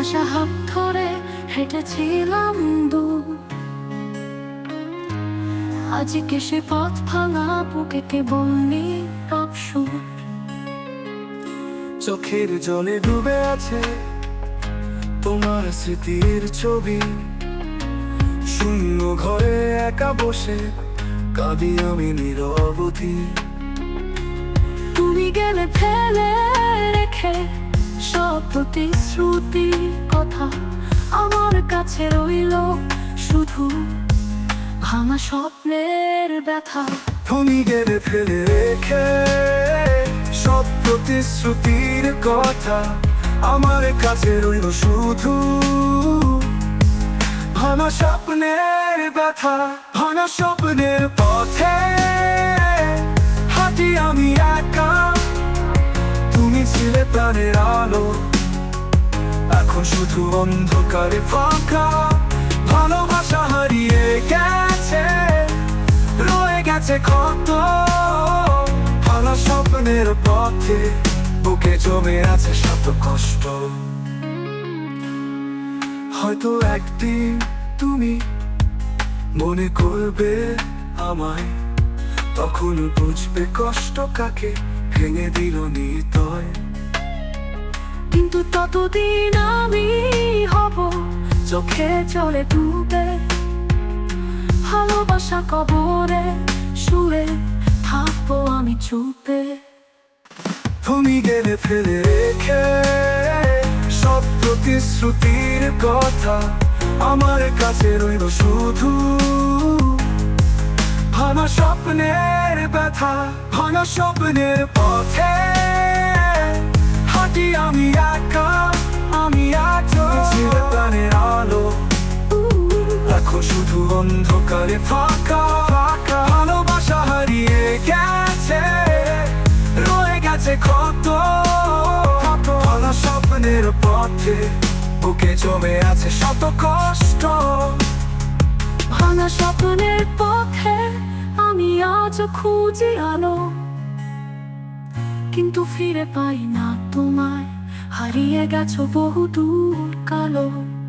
ভালোবাসা হাত ধরে হেঁটেছিলাম দূর। আজকে সে পথ ভাঙা বুকে কেবল নীরব সুর। চোখের জলে ডুবে আছে তোমার স্মৃতির ছবি। শূন্য ঘরে একা বসে কাঁদি আমি নিরবধি তুমি গেলে ফেলে রেখে সব প্রতিশ্রুতি কথা আমার কাছে রইল শুধু ভাঙা স্বপ্নের ব্যথা। তুমি গেলে ফেলে রেখে সব প্রতিশ্রুতির কথা আমার কাছে রইল শুধু ভাঙা স্বপ্নের ব্যথা, ভাঙা স্বপ্নের পথে। প্রাণের আলো। এখন শুধু অন্ধকারে ফাঁকা। ভালোবাসা হারিয়ে গেছে, রয়ে গেছে কত ভালো স্বপ্নের পথে বুকে জমে আছে শত কষ্ট। হয়তো একদিন তুমি মনে করবে আমায়, তখন বুঝবে কষ্ট কাকে ভেঙে দিল নির্দয়। কিন্তু ততদিন আমি হব চোখে চলে ডুবে। ভালোবাসা কবরে শুয়ে থাকব আমি চুপে। তুমি গেলে ফেলে রেখে সব প্রতিশ্রুতির কথা আমার কাছে রইল শুধু। ভাঙা স্বপ্নের ব্যথা, ভাঙা স্বপ্নের পথে হাঁটি আমি একা আমি প্রাণের আলো। এখন শুধু অন্ধকারে ফাঁকা। ফাঁকা। ভালোবাসা হারিয়ে গেছে। রয়ে গেছে কত ভালো স্বপ্নের পথে বুকে জমে আছে শত কষ্ট। ভাঙা স্বপ্নের পথে আমি আজ খুঁজি আলো। কিন্তু ফিরে পাই না তোমায়। হারিয়ে গেছো বহু দূর কালো।